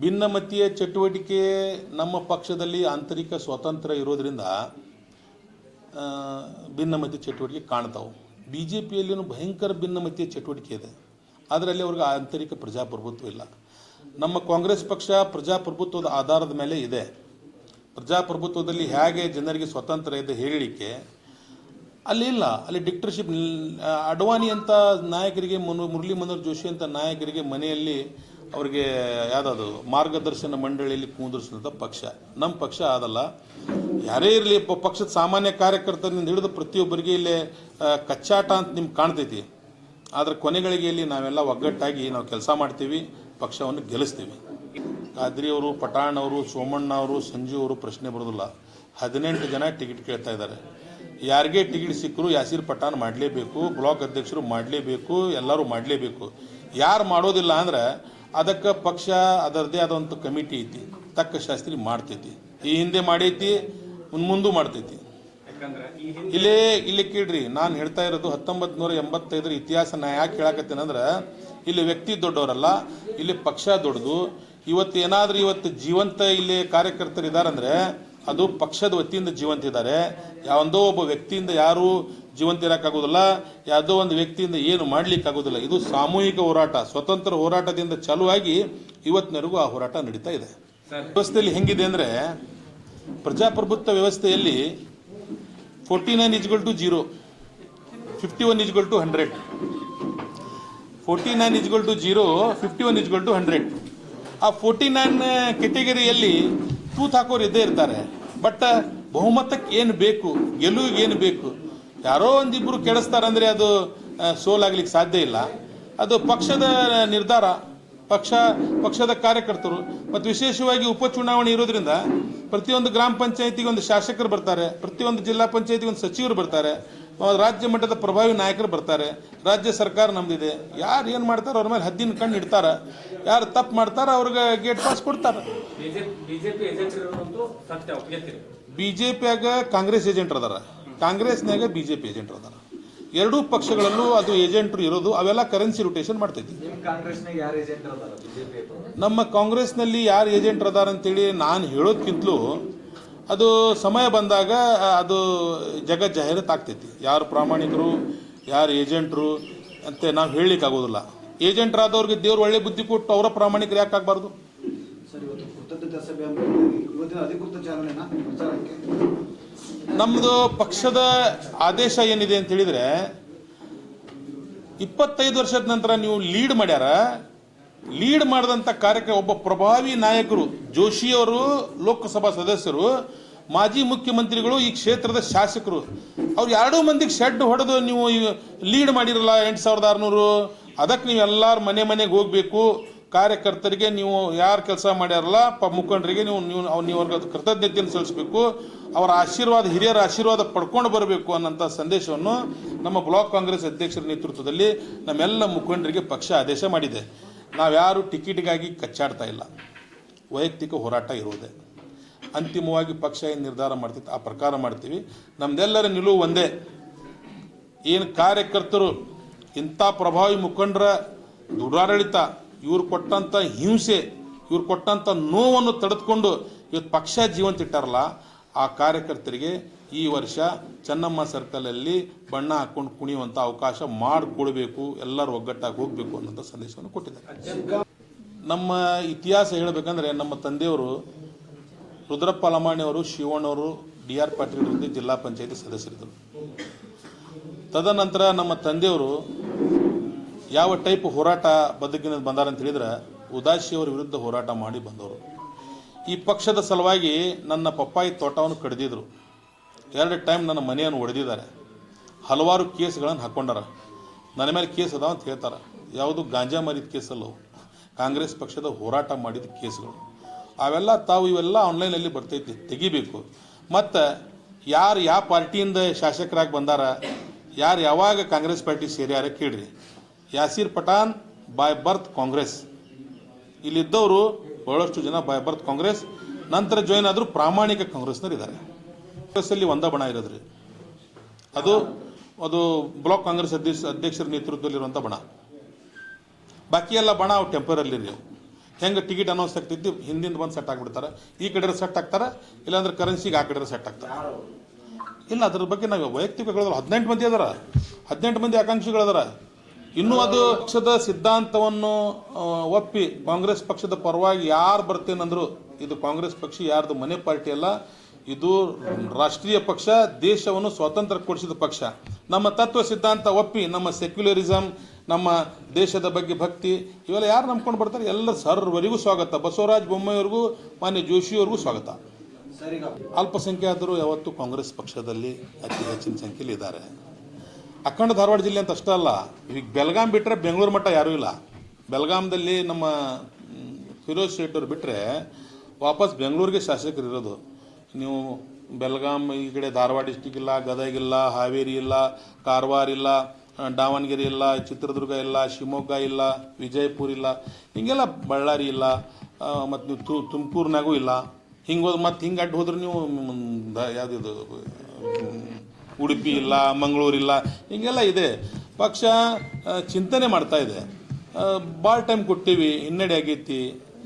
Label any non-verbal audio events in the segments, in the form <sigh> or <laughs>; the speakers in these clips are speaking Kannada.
ಭಿನ್ನಮತೀಯ ಚಟುವಟಿಕೆ ನಮ್ಮ ಪಕ್ಷದಲ್ಲಿ ಆಂತರಿಕ ಸ್ವಾತಂತ್ರ್ಯ ಇರೋದ್ರಿಂದ ಭಿನ್ನಮತಿ ಚಟುವಟಿಕೆ ಕಾಣ್ತಾವೆ. ಬಿ ಜೆ ಪಿಯಲ್ಲಿನೂ ಭಯಂಕರ ಭಿನ್ನಮತೀಯ ಚಟುವಟಿಕೆ ಇದೆ. ಅದರಲ್ಲಿ ಅವ್ರಿಗೆ ಆಂತರಿಕ ಪ್ರಜಾಪ್ರಭುತ್ವ ಇಲ್ಲ. ನಮ್ಮ ಕಾಂಗ್ರೆಸ್ ಪಕ್ಷ ಪ್ರಜಾಪ್ರಭುತ್ವದ ಆಧಾರದ ಮೇಲೆ ಇದೆ. ಪ್ರಜಾಪ್ರಭುತ್ವದಲ್ಲಿ ಹೇಗೆ ಜನರಿಗೆ ಸ್ವಾತಂತ್ರ್ಯ ಇದೆ ಹೇಳಲಿಕ್ಕೆ ಅಲ್ಲಿ ಇಲ್ಲ. ಅಲ್ಲಿ ಡಿಕ್ಟರ್ಶಿಪ್, ಅಡ್ವಾಣಿ ಅಂತ ನಾಯಕರಿಗೆ, ಮನು, ಮುರಳಿ ಮನೋಹರ್ ಜೋಶಿ ಅಂತ ನಾಯಕರಿಗೆ ಮನೆಯಲ್ಲಿ ಅವರಿಗೆ ಯಾವುದಾದ್ರು ಮಾರ್ಗದರ್ಶನ ಮಂಡಳಿಯಲ್ಲಿ ಕುಂದಿರಿಸಿದಂಥ ಪಕ್ಷ. ನಮ್ಮ ಪಕ್ಷ ಅದಲ್ಲ. ಯಾರೇ ಇರಲಿ ಪಕ್ಷದ ಸಾಮಾನ್ಯ ಕಾರ್ಯಕರ್ತರಿಂದ ಹಿಡಿದು ಪ್ರತಿಯೊಬ್ಬರಿಗೆ ಇಲ್ಲಿ ಕಚ್ಚಾಟ ಅಂತ ನಿಮ್ಗೆ ಕಾಣ್ತೈತಿ. ಆದರೆ ಕೊನೆಗಳಿಗೆ ಇಲ್ಲಿ ನಾವೆಲ್ಲ ಒಗ್ಗಟ್ಟಾಗಿ ನಾವು ಕೆಲಸ ಮಾಡ್ತೀವಿ, ಪಕ್ಷವನ್ನು ಗೆಲ್ಲಿಸ್ತೀವಿ. ಖಾದ್ರಿ ಅವರು, ಪಠಾಣ್ ಅವರು, ಸೋಮಣ್ಣ ಅವರು, ಸಂಜು ಅವರು ಪ್ರಶ್ನೆ ಬರೋದಿಲ್ಲ. ಹದಿನೆಂಟು ಜನ ಟಿಕೆಟ್ ಕೇಳ್ತಾ ಇದ್ದಾರೆ. ಯಾರಿಗೆ ಟಿಕೆಟ್ ಸಿಕ್ಕರು ಯಾಸೀರ್ ಪಠಾಣ್ ಮಾಡಲೇಬೇಕು, ಬ್ಲಾಕ್ ಅಧ್ಯಕ್ಷರು ಮಾಡಲೇಬೇಕು, ಎಲ್ಲರೂ ಮಾಡಲೇಬೇಕು. ಯಾರು ಮಾಡೋದಿಲ್ಲ ಅಂದ್ರೆ ಅದಕ್ಕೆ ಪಕ್ಷ ಅದರದೇ ಆದಂಥ ಕಮಿಟಿ ಐತಿ ತಕ್ಕ ಶಾಸ್ತ್ರಿ ಮಾಡ್ತೈತಿ. ಈ ಹಿಂದೆ ಮಾಡೈತಿ ಮುಂದೂ ಮಾಡ್ತೈತಿ. ಇಲ್ಲೇ ಇಲ್ಲಿ ಕೇಳ್ರಿ ನಾನು ಹೇಳ್ತಾ ಇರೋದು ಹತ್ತೊಂಬತ್ತು ನೂರ ಎಂಬತ್ತೈದರ ಇತಿಹಾಸ ನಾ ಯಾಕೆ ಹೇಳಕತ್ತೇನಂದ್ರೆ ಇಲ್ಲಿ ವ್ಯಕ್ತಿ ದೊಡ್ಡವರಲ್ಲ ಇಲ್ಲಿ ಪಕ್ಷ ದೊಡ್ಡದು. ಇವತ್ತು ಏನಾದ್ರೂ ಇವತ್ತು ಜೀವಂತ ಇಲ್ಲಿ ಕಾರ್ಯಕರ್ತರು ಇದಾರಂದ್ರೆ ಅದು ಪಕ್ಷದ ವತಿಯಿಂದ ಜೀವಂತ ಇದ್ದಾರೆ ಯಾವೊಂದೋ ಒಬ್ಬ ವ್ಯಕ್ತಿಯಿಂದ ಯಾರು ಜೀವಂತ ಇರೋಕ್ಕಾಗೋದಿಲ್ಲ ಯಾವುದೋ ಒಂದು ವ್ಯಕ್ತಿಯಿಂದ ಏನು ಮಾಡ್ಲಿಕ್ಕಾಗೋದಿಲ್ಲ ಇದು ಸಾಮೂಹಿಕ ಹೋರಾಟ ಸ್ವತಂತ್ರ ಹೋರಾಟದಿಂದ ಚಾಲುವಾಗಿ ಇವತ್ತಿನವರೆಗೂ ಆ ಹೋರಾಟ ನಡೀತಾ ಇದೆ. ವ್ಯವಸ್ಥೆಯಲ್ಲಿ ಹೆಂಗಿದೆ ಅಂದರೆ ಪ್ರಜಾಪ್ರಭುತ್ವ ವ್ಯವಸ್ಥೆಯಲ್ಲಿ forty nine equal to zero fifty one equal to hundred. Forty nine equal to zero fifty one equal to hundred. ಆ ಫೋರ್ಟಿ ನೈನ್ ಕೆಟಗರಿಯಲ್ಲಿ ತೂತ್ ಹಾಕೋರು ಇದ್ದೇ ಇರ್ತಾರೆ. ಬಟ್ ಬಹುಮತಕ್ಕೆ ಏನು ಬೇಕು, ಗೆಲುವಿಗೆ ಏನು ಬೇಕು, ಯಾರೋ ಒಂದಿಬ್ಬರು ಕೆಡಿಸ್ತಾರಂದ್ರೆ ಅದು ಸೋಲಾಗ್ಲಿಕ್ಕೆ ಸಾಧ್ಯ ಇಲ್ಲ. ಅದು ಪಕ್ಷದ ನಿರ್ಧಾರ, ಪಕ್ಷ, ಪಕ್ಷದ ಕಾರ್ಯಕರ್ತರು. ಮತ್ತು ವಿಶೇಷವಾಗಿ ಉಪಚುನಾವಣೆ ಇರೋದ್ರಿಂದ, ಪ್ರತಿಯೊಂದು ಗ್ರಾಮ ಪಂಚಾಯತಿಗೆ ಒಂದು ಶಾಸಕರು ಬರ್ತಾರೆ, ಪ್ರತಿಯೊಂದು ಜಿಲ್ಲಾ ಪಂಚಾಯತಿಗೆ ಒಂದು ಸಚಿವರು ಬರ್ತಾರೆ. ರಾಜ್ಯ ಮಟ್ಟದ ಪ್ರಭಾವಿ ನಾಯಕರು ಬರ್ತಾರೆ. ರಾಜ್ಯ ಸರ್ಕಾರ ನಮ್ದಿದೆ. ಯಾರು ಏನು ಮಾಡ್ತಾರೆ ಅವ್ರ ಮೇಲೆ ಹದ್ದಿನ ಕಣ್ಣು ಇಡ್ತಾರೆ. ಯಾರು ತಪ್ಪು ಮಾಡ್ತಾರೆ ಅವ್ರಿಗೆ ಗೇಟ್ ಪಾಸ್ ಕೊಡ್ತಾರೆ. ಬಿ ಜೆ ಪಿಯಾಗ ಕಾಂಗ್ರೆಸ್ ಏಜೆಂಟ್ ಅದಾರ. ಕಾಂಗ್ರೆಸ್ನಾಗ ಬಿ ಜೆ ಪಿ ಏಜೆಂಟ್ ಅದಾರ. ಎರಡೂ ಪಕ್ಷಗಳಲ್ಲೂ ಅದು ಏಜೆಂಟ್ರು ಇರೋದು. ಅವೆಲ್ಲ ಕರೆನ್ಸಿ ರೊಟೇಷನ್ ಮಾಡ್ತೈತಿ ನಿಮ್ ಕಾಂಗ್ರೆಸ್ನಾಗ ಯಾರು ಏಜೆಂಟ್ ಅದಾರ ಬಿಜೆಪಿ ನಮ್ಮ ಕಾಂಗ್ರೆಸ್ನಲ್ಲಿ ಯಾರು ಏಜೆಂಟ್ ಅದಾರ ಅಂತೇಳಿ ನಾನು ಹೇಳೋದ್ಕಿಂತಲೂ ಅದು ಸಮಯ ಬಂದಾಗ ಅದು ಜಗ ಜಾಹೀರಾತು ಆಗ್ತೈತಿ ಯಾರು ಪ್ರಾಮಾಣಿಕರು ಯಾರು ಏಜೆಂಟ್ರು ಅಂತ ನಾವು ಹೇಳಲಿಕ್ಕೆ ಆಗೋದಿಲ್ಲ ಏಜೆಂಟ್ರಾದವ್ರಿಗೆ ದೇವ್ರು ಒಳ್ಳೆ ಬುದ್ಧಿ ಕೊಟ್ಟು ಅವರ ಪ್ರಾಮಾಣಿಕರು ಯಾಕೆ ಆಗಬಾರ್ದು? ನಮ್ಮದು ಪಕ್ಷದ ಆದೇಶ ಏನಿದೆ ಅಂತ ಹೇಳಿದರೆ ಇಪ್ಪತ್ತೈದು ವರ್ಷದ ನಂತರ ನೀವು ಲೀಡ್ ಮಾಡ್ಯಾರ ಲೀಡ್ ಮಾಡಿದಂಥ ಕಾರ್ಯಕ್ರಮ ಒಬ್ಬ ಪ್ರಭಾವಿ ನಾಯಕರು, ಜೋಶಿಯವರು, ಲೋಕಸಭಾ ಸದಸ್ಯರು, ಮಾಜಿ ಮುಖ್ಯಮಂತ್ರಿಗಳು, ಈ ಕ್ಷೇತ್ರದ ಶಾಸಕರು, ಅವ್ರು ಎರಡೂ ಮಂದಿಗೆ ಶೆಡ್ ಹೊಡೆದು ನೀವು ಲೀಡ್ ಮಾಡಿರಲ್ಲ ಎಂಟು ಸಾವಿರದ ಆರುನೂರು ಅದಕ್ಕೆ ನೀವು ಎಲ್ಲರ ಮನೆ ಮನೆಗೆ ಹೋಗಬೇಕು. ಕಾರ್ಯಕರ್ತರಿಗೆ ನೀವು ಯಾರು ಕೆಲಸ ಮಾಡ್ಯಾರಲ್ಲ, ಪ ಮುಖಂಡರಿಗೆ ನೀವು ನೀವು ನೀವು ಅವ್ರಿಗೆ ಕೃತಜ್ಞತೆಯನ್ನು ಸಲ್ಲಿಸಬೇಕು. ಅವರ ಆಶೀರ್ವಾದ, ಹಿರಿಯರ ಆಶೀರ್ವಾದ ಪಡ್ಕೊಂಡು ಬರಬೇಕು ಅನ್ನೋಂಥ ಸಂದೇಶವನ್ನು ನಮ್ಮ ಬ್ಲಾಕ್ ಕಾಂಗ್ರೆಸ್ ಅಧ್ಯಕ್ಷರ ನೇತೃತ್ವದಲ್ಲಿ ನಮ್ಮೆಲ್ಲ ಮುಖಂಡರಿಗೆ ಪಕ್ಷ ಆದೇಶ ಮಾಡಿದೆ. ನಾವ್ಯಾರು ಟಿಕೆಟ್ಗಾಗಿ ಕಚ್ಚಾಡ್ತಾ ಇಲ್ಲ. ವೈಯಕ್ತಿಕ ಹೋರಾಟ ಇರುವುದೇ. ಅಂತಿಮವಾಗಿ ಪಕ್ಷ ಏನು ನಿರ್ಧಾರ ಮಾಡ್ತಿತ್ತು? ಆ ಪ್ರಕಾರ ಮಾಡ್ತೀವಿ. ನಮ್ದೆಲ್ಲರ ನಿಲುವು ಒಂದೇ. ಏನು ಕಾರ್ಯಕರ್ತರು ಇಂಥ ಪ್ರಭಾವಿ ಮುಖಂಡರ ದುರಾಡಳಿತ, ಇವ್ರು ಕೊಟ್ಟಂಥ ಹಿಂಸೆ, ಇವ್ರು ಕೊಟ್ಟಂಥ ನೋವನ್ನು ತಡೆದುಕೊಂಡು ಇವತ್ತು ಪಕ್ಷ ಜೀವಂತ ಇಟ್ಟಾರಲ್ಲ, ಆ ಕಾರ್ಯಕರ್ತರಿಗೆ ಈ ವರ್ಷ ಚೆನ್ನಮ್ಮ ಸರ್ಕಲಲ್ಲಿ ಬಣ್ಣ ಹಾಕೊಂಡು ಕುಣಿಯುವಂಥ ಅವಕಾಶ ಮಾಡಿಕೊಡ್ಬೇಕು, ಎಲ್ಲರೂ ಒಗ್ಗಟ್ಟಾಗಿ ಹೋಗಬೇಕು ಅನ್ನೋಂಥ ಸಂದೇಶವನ್ನು ಕೊಟ್ಟಿದ್ದಾರೆ. ನಮ್ಮ ಇತಿಹಾಸ ಹೇಳಬೇಕಂದ್ರೆ ನಮ್ಮ ತಂದೆಯವರು ರುದ್ರಪ್ಪ ಲಮಾಣಿಯವರು ಶಿವಣ್ಣವರು ಡಿ ಆರ್ ಪಾಟೀಲ್ ಜೊತೆ ಜಿಲ್ಲಾ ಪಂಚಾಯತಿ ಸದಸ್ಯರಿದ್ದರು. ತದನಂತರ ನಮ್ಮ ತಂದೆಯವರು ಯಾವ ಟೈಪ್ ಹೋರಾಟ ಬದುಕಿನ ಬಂದಾರ ಅಂತ ಹೇಳಿದ್ರೆ ಉದಾಸಿಯವರ ವಿರುದ್ಧ ಹೋರಾಟ ಮಾಡಿ ಬಂದವರು. ಈ ಪಕ್ಷದ ಸಲುವಾಗಿ ನನ್ನ ಪಪ್ಪಾಯಿ ತೋಟವನ್ನು ಕಡಿದಿದ್ರು. ಎರಡು ಟೈಮ್ ನನ್ನ ಮನೆಯನ್ನು ಒಡೆದಿದ್ದಾರೆ. ಹಲವಾರು ಕೇಸ್ಗಳನ್ನು ಹಾಕ್ಕೊಂಡಾರ. ನನ್ನ ಮೇಲೆ ಕೇಸ್ ಅದಾವ ಅಂತ ಹೇಳ್ತಾರೆ. ಯಾವುದು ಗಾಂಜಾ ಮರಿದ ಕೇಸಲ್ಲ ಅವು. ಕಾಂಗ್ರೆಸ್ ಪಕ್ಷದ ಹೋರಾಟ ಮಾಡಿದ ಕೇಸ್ಗಳು. ಅವೆಲ್ಲ ತಾವು ಇವೆಲ್ಲ ಆನ್ಲೈನಲ್ಲಿ ಬರ್ತೈತಿ, ತೆಗಿಬೇಕು. ಮತ್ತು ಯಾರು ಯಾವ ಪಾರ್ಟಿಯಿಂದ ಶಾಸಕರಾಗಿ ಬಂದಾರ, ಯಾರು ಯಾವಾಗ ಕಾಂಗ್ರೆಸ್ ಪಾರ್ಟಿ ಸೇರ್ಯಾರ ಕೇಳ್ರಿ. Yasir Pathan by birth Congress. ಇಲ್ಲಿದ್ದವರು ಬಹಳಷ್ಟು ಜನ ಬಾಯ್ ಬರ್ತ್ ಕಾಂಗ್ರೆಸ್. ನಂತರ ಜಾಯ್ನ್ ಆದರೂ ಪ್ರಾಮಾಣಿಕ ಕಾಂಗ್ರೆಸ್ನವ್ರು ಇದ್ದಾರೆ ಕಾಂಗ್ರೆಸ್ಸಲ್ಲಿ ಒಂದ ಬಣ ಇರೋದ್ರಿ. ಅದು ಅದು ಬ್ಲಾಕ್ ಕಾಂಗ್ರೆಸ್ ಅಧ್ಯಕ್ಷ, ಅಧ್ಯಕ್ಷರ ನೇತೃತ್ವದಲ್ಲಿರುವಂಥ ಬಣ. ಬಾಕಿ ಎಲ್ಲ ಬಣ ಅವು ಟೆಂಪರಲ್ಲಿ ನೀವು ಹೆಂಗೆ ಟಿಕೆಟ್ ಅನೌನ್ಸ್ ಆಗ್ತಿದ್ದು ಹಿಂದಿಂದ ಬಂದು ಸೆಟ್ ಆಗಿಬಿಡ್ತಾರೆ. ಈ ಕಡೆ ಸೆಟ್ ಆಗ್ತಾರೆ, ಇಲ್ಲಾಂದ್ರೆ ಕರೆನ್ಸಿಗೆ ಆ ಕಡೆ ಸೆಟ್ ಆಗ್ತಾರೆ. ಇಲ್ಲ, ಅದ್ರ ಬಗ್ಗೆ ನಾವು ವೈಯಕ್ತಿಕ ಹೇಳಿದ್ರೆ ಹದಿನೆಂಟು ಮಂದಿ ಅದರ. ಹದಿನೆಂಟು ಮಂದಿ ಆಕಾಂಕ್ಷಿಗಳದಾರ. ಇನ್ನೂ ಅದು ಪಕ್ಷದ ಸಿದ್ಧಾಂತವನ್ನು ಒಪ್ಪಿ ಕಾಂಗ್ರೆಸ್ ಪಕ್ಷದ ಪರವಾಗಿ ಯಾರು ಬರ್ತೇನಂದ್ರು, ಇದು ಕಾಂಗ್ರೆಸ್ ಪಕ್ಷ, ಯಾರ್ದು ಮನೆ ಪಾರ್ಟಿ ಅಲ್ಲ ಇದು ರಾಷ್ಟ್ರೀಯ ಪಕ್ಷ, ದೇಶವನ್ನು ಸ್ವಾತಂತ್ರ್ಯ ಕೊಡಿಸಿದ ಪಕ್ಷ. ನಮ್ಮ ತತ್ವ ಸಿದ್ಧಾಂತ ಒಪ್ಪಿ, ನಮ್ಮ ಸೆಕ್ಯುಲರಿಸಮ್ ನಮ್ಮ ದೇಶದ ಬಗ್ಗೆ ಭಕ್ತಿ, ಇವೆಲ್ಲ ಯಾರು ನಂಬ್ಕೊಂಡು ಬರ್ತಾರೆ? ಎಲ್ಲ ಸರ್ವರಿಗೂ ಸ್ವಾಗತ. ಬಸವರಾಜ ಬೊಮ್ಮಾಯಿಯವ್ರಿಗೂ, ಮಾನ್ಯ ಜೋಶಿಯವ್ರಿಗೂ ಸ್ವಾಗತ. ಅಲ್ಪಸಂಖ್ಯಾತರು ಯಾವತ್ತೂ ಕಾಂಗ್ರೆಸ್ ಪಕ್ಷದಲ್ಲಿ ಅತಿ ಹೆಚ್ಚಿನ ಸಂಖ್ಯೆಯಲ್ಲಿ ಇದ್ದಾರೆ. ಅಖಂಡ ಧಾರವಾಡ ಜಿಲ್ಲೆ ಅಂತ ಅಷ್ಟೇ ಅಲ್ಲ, ಈಗ ಬೆಳಗಾಂ ಬಿಟ್ಟರೆ ಬೆಂಗಳೂರು ಮಟ್ಟ ಯಾರೂ ಇಲ್ಲ. ಬೆಳಗಾಂದಲ್ಲಿ ನಮ್ಮ ಫಿರೋಜ್ ಶೇಟ್ ಅವ್ರು ಬಿಟ್ಟರೆ ವಾಪಸ್ ಬೆಂಗಳೂರಿಗೆ ಶಾಸಕರು ಇರೋದು ನೀವು ಬೆಲ್ಗಾಮ್ ಈ ಕಡೆ ಧಾರವಾಡ ಡಿಸ್ಟಿಕ್ ಇಲ್ಲ, ಗದಗ ಇಲ್ಲ, ಹಾವೇರಿ ಇಲ್ಲ, ಕಾರವಾರ ಇಲ್ಲ ದಾವಣಗೆರೆ ಇಲ್ಲ, ಚಿತ್ರದುರ್ಗ ಇಲ್ಲ, ಶಿವಮೊಗ್ಗ ಇಲ್ಲ, ವಿಜಯಪುರ ಇಲ್ಲ, ಹಿಂಗೆಲ್ಲ ಬಳ್ಳಾರಿ ಇಲ್ಲ ಮತ್ತು ನೀವು ತು, ತುಮಕೂರಿನಾಗೂ ಇಲ್ಲ. ಹಿಂಗೆ ಹೋದ್ ಮತ್ತೆ ಹಿಂಗೆ ಅಡ್ಡ ಹೋದ್ರೆ ನೀವು ಯಾವುದಿದು ಉಡುಪಿ ಇಲ್ಲ, ಮಂಗಳೂರು ಇಲ್ಲ, ಹಿಂಗೆಲ್ಲ ಇದೆ. ಪಕ್ಷ ಚಿಂತನೆ ಮಾಡ್ತಾ ಇದೆ. ಭಾಳ ಟೈಮ್ ಕೊಟ್ಟಿವಿ, ಹಿನ್ನಡೆ ಆಗೈತಿ,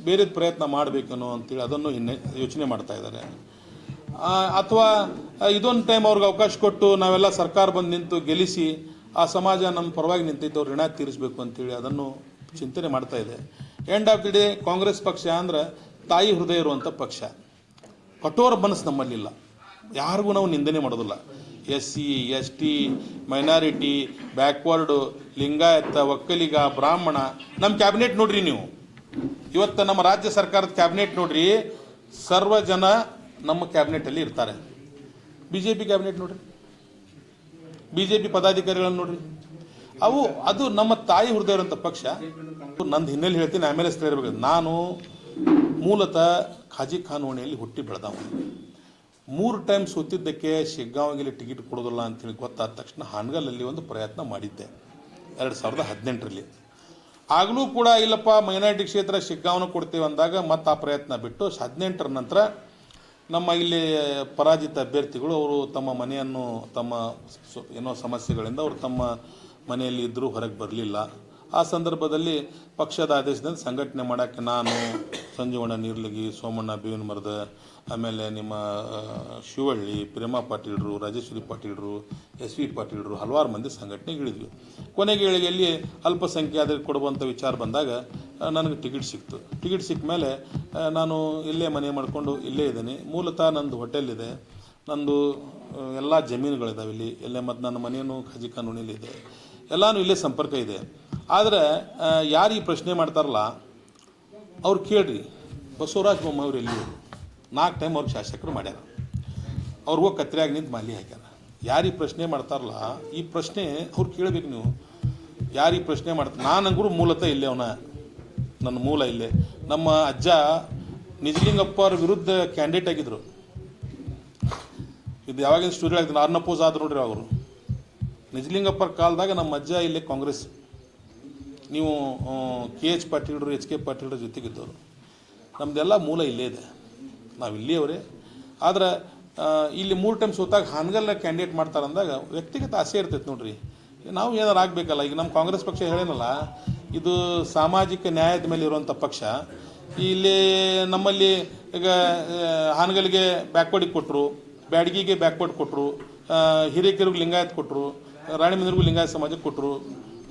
ಬೇರೆದು ಪ್ರಯತ್ನ ಮಾಡಬೇಕನ್ನೋ ಅಂತೇಳಿ ಅದನ್ನು ಹಿನ್ನೆ ಯೋಚನೆ ಮಾಡ್ತಾ ಇದ್ದಾರೆ. ಅಥವಾ ಇದೊಂದು ಟೈಮ್ ಅವ್ರಿಗೆ ಅವಕಾಶ ಕೊಟ್ಟು ನಾವೆಲ್ಲ ಸರ್ಕಾರ ಬಂದು ನಿಂತು ಗೆಲ್ಲಿಸಿ ಆ ಸಮಾಜ ನಮ್ಮ ಪರವಾಗಿ ನಿಂತಿದ್ದವ್ರು ಋಣ ತೀರಿಸಬೇಕು ಅಂತೇಳಿ ಅದನ್ನು ಚಿಂತನೆ ಮಾಡ್ತಾ ಇದೆ. End of the day Congress ಪಕ್ಷ ಅಂದ್ರೆ ತಾಯಿ ಹೃದಯ ಇರುವಂಥ ಪಕ್ಷ. ಕಠೋರ ಮನಸ್ಸು ನಮ್ಮಲ್ಲಿಲ್ಲ ಯಾರಿಗೂ ನಾವು ನಿಂದನೆ ಮಾಡೋದಿಲ್ಲ. S C S T minority backward Lingayat, Vokkaliga, ಬ್ರಾಹ್ಮಣ ನಮ್ಮ ಕ್ಯಾಬಿನೆಟ್ ನೋಡ್ರಿ ನೀವು. ಇವತ್ತು ನಮ್ಮ ರಾಜ್ಯ ಸರ್ಕಾರದ ಕ್ಯಾಬಿನೆಟ್ ನೋಡ್ರಿ, ಸರ್ವ ಜನ ನಮ್ಮ ಕ್ಯಾಬಿನೆಟಲ್ಲಿ ಇರ್ತಾರೆ. ಬಿ ಜೆ ಪಿ ಕ್ಯಾಬಿನೆಟ್ ನೋಡ್ರಿ. ಬಿ ಜೆ ಪಿ ಪದಾಧಿಕಾರಿಗಳನ್ನು ನೋಡ್ರಿ. ಅವು, ಅದು ನಮ್ಮ ತಾಯಿ ಹೃದಯ ಇರುವಂಥ ಪಕ್ಷ. ನಂದು ಹಿನ್ನೆಲೆ ಹೇಳ್ತೀನಿ ಆಮೇಲೆ ಇರಬೇಕು ನಾನು ಮೂಲತಃ ಖಾಜಿ ಖಾನ್ ಹುಟ್ಟಿ ಬೆಳೆದವ ಮೂರು ಟೈಮ್ ಸೋತಿದ್ದಕ್ಕೆ ಶಿಗ್ಗಾಂವಿಗೆ ಟಿಕೆಟ್ ಕೊಡೋದಿಲ್ಲ ಅಂತೇಳಿ ಗೊತ್ತಾದ ತಕ್ಷಣ ಹಾನಗಲಲ್ಲಿ ಒಂದು ಪ್ರಯತ್ನ ಮಾಡಿದ್ದೆ. ಎರಡು ಸಾವಿರದ ಹದಿನೆಂಟರಲ್ಲಿ. ಆಗಲೂ ಕೂಡ ಇಲ್ಲಪ್ಪ, ಮೈನಾರಿಟಿ ಕ್ಷೇತ್ರ ಶಿಗ್ಗಾವನ ಕೊಡ್ತೀವಿ ಅಂದಾಗ ಮತ್ತೆ ಆ ಪ್ರಯತ್ನ ಬಿಟ್ಟು ಹದಿನೆಂಟರ ನಂತರ ನಮ್ಮ ಇಲ್ಲಿ ಪರಾಜಿತ ಅಭ್ಯರ್ಥಿಗಳು, ಅವರು ತಮ್ಮ ಮನೆಯನ್ನು, ತಮ್ಮ ಏನೋ ಸಮಸ್ಯೆಗಳಿಂದ ಅವರು ತಮ್ಮ ಮನೆಯಲ್ಲಿ ಇದ್ದರೂ ಹೊರಗೆ ಬರಲಿಲ್ಲ. ಆ ಸಂದರ್ಭದಲ್ಲಿ ಪಕ್ಷದ ಆದೇಶದಿಂದ ಸಂಘಟನೆ ಮಾಡೋಕ್ಕೆ ನಾನು, ಸಂಜೀವಣ್ಣ ನೀರ್ಲಗಿ, ಸೋಮಣ್ಣ, ಬೇವಿನ ಮರದ ಆಮೇಲೆ ನಿಮ್ಮ ಶಿವಳ್ಳಿ, ಪ್ರೇಮ ಪಾಟೀಲ್ರು, ರಾಜೇಶ್ವರಿ ಪಾಟೀಲ್ರು, ಎಸ್ ವಿ ಪಾಟೀಲ್ರು ಹಲವಾರು ಮಂದಿ ಸಂಘಟನೆಗೆ ಇಳಿದ್ವಿ ಕೊನೆಗೆ ಎಲ್ಲಿ ಅಲ್ಪಸಂಖ್ಯಾತರಿಗೆ ಕೊಡುವಂಥ ವಿಚಾರ ಬಂದಾಗ ನನಗೆ ಟಿಕೆಟ್ ಸಿಕ್ತು. ಟಿಕೆಟ್ ಸಿಕ್ಕ ಮೇಲೆ ನಾನು ಇಲ್ಲೇ ಮನೆ ಮಾಡಿಕೊಂಡು ಇಲ್ಲೇ ಇದ್ದೀನಿ. ಮೂಲತಃ ನಂದು ಹೋಟೆಲ್ ಇದೆ. ನಂದು ಎಲ್ಲ ಜಮೀನುಗಳಿದಾವೆ ಇಲ್ಲಿ. ಇಲ್ಲೇ ಮತ್ತು ನನ್ನ ಮನೆಯೂ ಖಜಿ ಕಾನೂನಿಲಿದೆ ಎಲ್ಲನೂ ಇಲ್ಲೇ ಸಂಪರ್ಕ ಇದೆ. ಆದರೆ ಯಾರು ಈ ಪ್ರಶ್ನೆ ಮಾಡ್ತಾರಲ್ಲ, ಅವ್ರು ಕೇಳ್ರಿ. ಬಸವರಾಜ ಬೊಮ್ಮಾಯಿ ಅವ್ರು ಎಲ್ಲಿ ನಾಲ್ಕು ಟೈಮ್ ಅವ್ರಿಗೆ ಶಾಸಕರು ಮಾಡ್ಯಾರ. ಅವ್ರಿಗೂ ಕತ್ರಿಯಾಗಿ ನಿಂತು ಮಾಲಿ ಹಾಕ್ಯಾರ. ಯಾರು ಈ ಪ್ರಶ್ನೆ ಮಾಡ್ತಾರಲ್ಲ, ಈ ಪ್ರಶ್ನೆ ಅವ್ರು ಕೇಳಬೇಕು ನೀವು. ಯಾರು ಈ ಪ್ರಶ್ನೆ ಮಾಡ್ತಾರೆ ನಾನಂಗೂ ಮೂಲತಃ ಇಲ್ಲೇ ಅವನ ನನ್ನ ಮೂಲ ಇಲ್ಲೇ. ನಮ್ಮ ಅಜ್ಜ ನಿಜಲಿಂಗಪ್ಪ ಅವ್ರ ವಿರುದ್ಧ ಕ್ಯಾಂಡಿಡೇಟ್ ಆಗಿದ್ರು. ಇದು ಯಾವಾಗಿನ ಸ್ಟೋರಿ ಆಗ್ತೀನಿ ಅರ್ನಪೋಸ್ ಆದ್ರು ನೋಡ್ರಿ ಅವರು. ನಿಜಲಿಂಗಪ್ಪರ ಕಾಲದಾಗ ನಮ್ಮ ಅಜ್ಜ ಇಲ್ಲೇ ಕಾಂಗ್ರೆಸ್. ನೀವು ಕೆ ಎಚ್ ಪಾಟೀಲ್ರು, ಎಚ್ ಕೆ ಪಾಟೀಲ್ರ ಜೊತೆಗಿದ್ದವರು. ನಮ್ಮದೆಲ್ಲ ಮೂಲ ಇಲ್ಲೇ ಇದೆ. ನಾವು ಇಲ್ಲಿಯವರೇ. ಆದ್ರೆ ಇಲ್ಲಿ ಮೂರು ಟೈಮ್ ಸೋತಾಗ ಹಾನ್ಗಲ್ಲ ಕ್ಯಾಂಡಿಡೇಟ್ ಮಾಡ್ತಾರೆ ಅಂದಾಗ ವ್ಯಕ್ತಿಗತ ಆಸೆ ಇರ್ತೈತೆ ನೋಡ್ರಿ. ನಾವು ಏನಾರು ಆಗಬೇಕಲ್ಲ, ಈಗ ನಮ್ಮ ಕಾಂಗ್ರೆಸ್ ಪಕ್ಷ ಹೇಳೇನಲ್ಲ, ಇದು ಸಾಮಾಜಿಕ ನ್ಯಾಯದ ಮೇಲೆ ಇರುವಂಥ ಪಕ್ಷ. ಇಲ್ಲಿ ನಮ್ಮಲ್ಲಿ ಈಗ ಹಾನಗಲ್ಗೆ ಬ್ಯಾಕ್ವರ್ಡಿಗೆ ಕೊಟ್ಟರು ಬ್ಯಾಡಗಿಗೆ ಬ್ಯಾಕ್ವರ್ಡ್ ಕೊಟ್ಟರು ಹಿರೇಕೆರೆಗೆ ಲಿಂಗಾಯತ್ ಕೊಟ್ಟರು ರಾಣಿಮಂದಿರಿಗೂ ಲಿಂಗಾಯತ್ ಸಮಾಜಕ್ಕೆ ಕೊಟ್ಟರು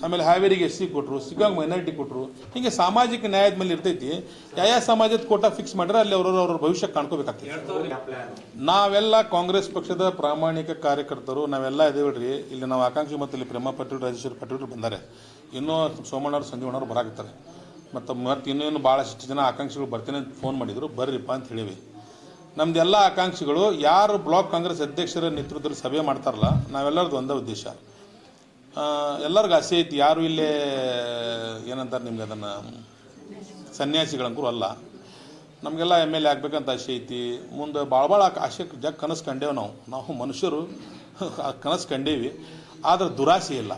ಆಮೇಲೆ ಹಾವೇರಿಗೆ ಎಸ್ ಸಿ ಕೊಟ್ಟರು ಸಿಗಂಗ್ ಮೈನಾರಿಟಿ ಕೊಟ್ಟರು ಹೀಗೆ ಸಾಮಾಜಿಕ ನ್ಯಾಯದ ಮೇಲೆ ಇರ್ತೈತಿ. ಯಾವ ಸಮಾಜದ ಕೋಟ ಫಿಕ್ಸ್ ಮಾಡಿದ್ರೆ ಅಲ್ಲಿ ಅವ್ರವ್ರ ಅವ್ರ ಭವಿಷ್ಯ ಕಾಣ್ಕೋಬೇಕಾಗ್ತದೆ ನಾವೆಲ್ಲ ಕಾಂಗ್ರೆಸ್ ಪಕ್ಷದ ಪ್ರಾಮಾಣಿಕ ಕಾರ್ಯಕರ್ತರು, ನಾವೆಲ್ಲ ಇದೇವ್ರಿ ಇಲ್ಲಿ ನಾವು ಆಕಾಂಕ್ಷಿ ಮತ್ತು ಇಲ್ಲಿ ಪ್ರೇಮ ಪಾಟೀಲ್, ರಾಜೇಶ್ವರ ಪಾಟೀಲ್ ಬಂದಾರೆ. ಇನ್ನೂ ಸೋಮಣ್ಣವ್ರು ಸಂಜೀವಣ್ಣವ್ರು ಬರಾಕತ್ತಾರೆ. ಮತ್ತು ಮತ್ತೆ ಇನ್ನೇನು ಭಾಳಷ್ಟು ಜನ ಆಕಾಂಕ್ಷಿಗಳು ಬರ್ತೇನೆ ಅಂತ ಫೋನ್ ಮಾಡಿದ್ರು. ಬರ್ರಿಪ್ಪ ಅಂತ ಹೇಳಿವಿ. ನಮ್ದೆಲ್ಲ ಆಕಾಂಕ್ಷಿಗಳು ಯಾರು ಬ್ಲಾಕ್ ಕಾಂಗ್ರೆಸ್ ಅಧ್ಯಕ್ಷರ ನೇತೃತ್ವದಲ್ಲಿ ಸಭೆ ಮಾಡ್ತಾರಲ್ಲ, ನಾವೆಲ್ಲರದ್ದು ಒಂದೇ ಉದ್ದೇಶ. ಎಲ್ಲರಿಗೂ ಆಸೆ ಐತಿ, ಯಾರು ಇಲ್ಲೇ, ಏನಂತಾರೆ ನಿಮ್ಗೆ ಅದನ್ನು? ಸನ್ಯಾಸಿಗಳಂಕರು ಅಲ್ಲ. ನಮಗೆಲ್ಲ ಎಂ ಎಲ್ ಎ ಆಗ್ಬೇಕಂತ ಆಸೆ ಐತಿ. ಮುಂದೆ ಭಾಳ ಭಾಳ ಆಸೆ ಜಗ್ ಕನಸು ಕಂಡೇವು ನಾವು. ನಾವು ಮನುಷ್ಯರು <laughs> ಕನಸು ಕಂಡೇವಿ ಆದ್ರೆ ದುರಾಸೆ ಇಲ್ಲ.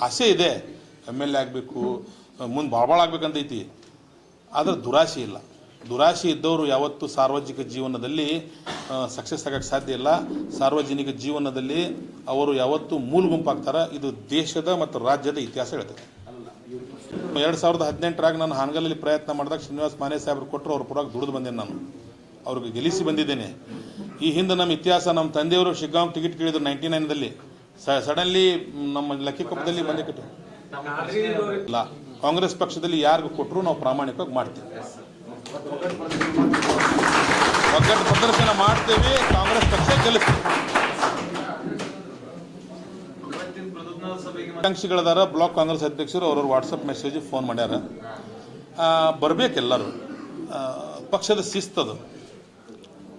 ಆಸೆ ಇದೆ. ಎಂ ಎಲ್ ಎ ಆಗಬೇಕು, ಮುಂದೆ ಭಾಳ ಭಾಳ ಆಗ್ಬೇಕಂತೈತಿ ಆದ್ರೆ ದುರಾಸೆ ಇಲ್ಲ. ದುರಾಸೆ ಇದ್ದವರು ಯಾವತ್ತೂ ಸಾರ್ವಜನಿಕ ಜೀವನದಲ್ಲಿ ಸಕ್ಸಸ್ ಆಗಕ್ಕೆ ಸಾಧ್ಯ ಇಲ್ಲ. ಸಾರ್ವಜನಿಕ ಜೀವನದಲ್ಲಿ ಅವರು ಯಾವತ್ತೂ ಮೂಲ ಗುಂಪಾಗ್ತಾರೆ. ಇದು ದೇಶದ ಮತ್ತು ರಾಜ್ಯದ ಇತಿಹಾಸ ಹೇಳ್ತದೆ. ಎರಡು ಸಾವಿರದ ಹದಿನೆಂಟರಾಗ ನಾನು ಹಾನಗಲಲ್ಲಿ ಪ್ರಯತ್ನ ಮಾಡಿದಾಗ ಶ್ರೀನಿವಾಸ್ ಮಾನೆ ಸಾಹೇಬ್ರು ಕೊಟ್ಟರು, ಅವ್ರ ಪುರಾಗ ದುಡಿದು ಬಂದೇನೆ ನಾನು. ಅವ್ರಿಗೆ ಗೆಲ್ಲಿಸಿ ಬಂದಿದ್ದೇನೆ. ಈ ಹಿಂದೆ ನಮ್ಮ ಇತಿಹಾಸ, ನಮ್ಮ ತಂದೆಯವರು ಶಿಗ್ಗಾಂವ್ ಟಿಕೆಟ್ ಕೇಳಿದ್ರು ನೈಂಟಿ ನೈನ್ದಲ್ಲಿ ಸಡನ್ಲಿ ನಮ್ಮ ಲಕ್ಕಿಕೊಪ್ಪದಲ್ಲಿ ಬಂದೆ ಬಂದು ಇಲ್ಲ. ಕಾಂಗ್ರೆಸ್ ಪಕ್ಷದಲ್ಲಿ ಯಾರಿಗೂ ಕೊಟ್ಟರು ನಾವು ಪ್ರಾಮಾಣಿಕವಾಗಿ ಮಾಡ್ತೀವಿ. ಒಗ್ಗಟ್ಟು ಪ್ರದರ್ಶನ ಮಾಡ್ತೇವೆ, ಕಾಂಗ್ರೆಸ್ ಪಕ್ಷ ಗೆಲ್ಲಿಸ್ತೀವಿ ಆಕಾಂಕ್ಷಿಗಳದಾರ ಬ್ಲಾಕ್ ಕಾಂಗ್ರೆಸ್ ಅಧ್ಯಕ್ಷರು ಅವ್ರವ್ರ ವಾಟ್ಸಪ್ ಮೆಸೇಜ್ ಫೋನ್ ಮಾಡ್ಯಾರ. ಬರ್ಬೇಕು ಎಲ್ಲರೂ. ಪಕ್ಷದ ಶಿಸ್ತದು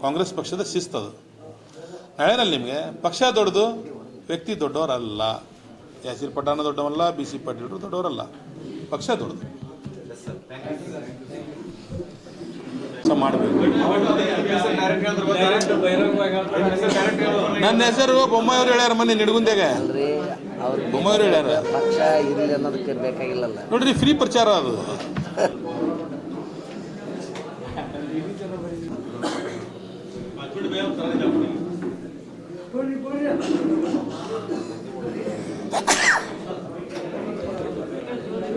ಕಾಂಗ್ರೆಸ್ ಪಕ್ಷದ ಶಿಸ್ತದು ನಾಳೆನಲ್ಲಿ ನಿಮಗೆ ಪಕ್ಷ ದೊಡ್ಡದು, ವ್ಯಕ್ತಿ ದೊಡ್ಡವರಲ್ಲ. ಯಾಸಿರ್ ಪಠಾಣ ದೊಡ್ಡವಲ್ಲ ಬಿ ಸಿ ಪಾಟೀಲ್ರು ದೊಡ್ಡವರಲ್ಲ. ಪಕ್ಷ ದೊಡ್ಡದು. ಕೆಲಸ ಮಾಡಬೇಕು. ನನ್ನ ಹೆಸರು ಬೊಮ್ಮಾಯಿಯವ್ರು ಹೇಳ್ಯಾರ ಮೊನ್ನೆ ಅವ್ರ ಬೊಮ್ಮಾಯಿಯವ್ರು ಹೇಳ್ಯಾರ. ಪಕ್ಷ ಇರಲಿ ಅನ್ನೋದಕ್ಕೆ ಬೇಕಾಗಿಲ್ಲಲ್ಲ. ನೋಡ್ರಿ ಫ್ರೀ ಪ್ರಚಾರ ಅದು <laughs>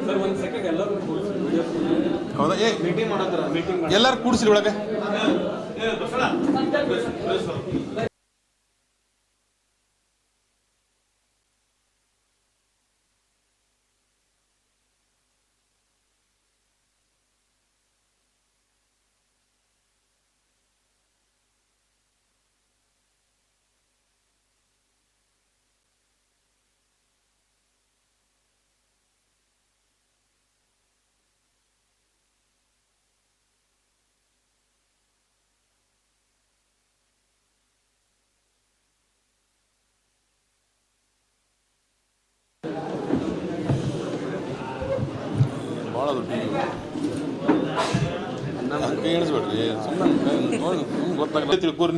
ಸರ್ ಒಂದು ಸೆಕೆಂಡ್ ಎಲ್ಲರೂ ವಿಡಿಯೋ ಹೌದಾ? ಏ ಎಲ್ಲಾರು ಕೂಡಿಸ್ರಿ ಒಳಗೆ. ಭಾಳ ದೊಡ್ಡ ಹಂಗೆ ಎಣಿಸ್ಬೇಡ್ರಿ ಸುಮ್ಮನೆ ನೋಡಿ ಗೊತ್ತಾಗಲ್ಲ ತಿಳ್ಕೊರಿ ನೀವು.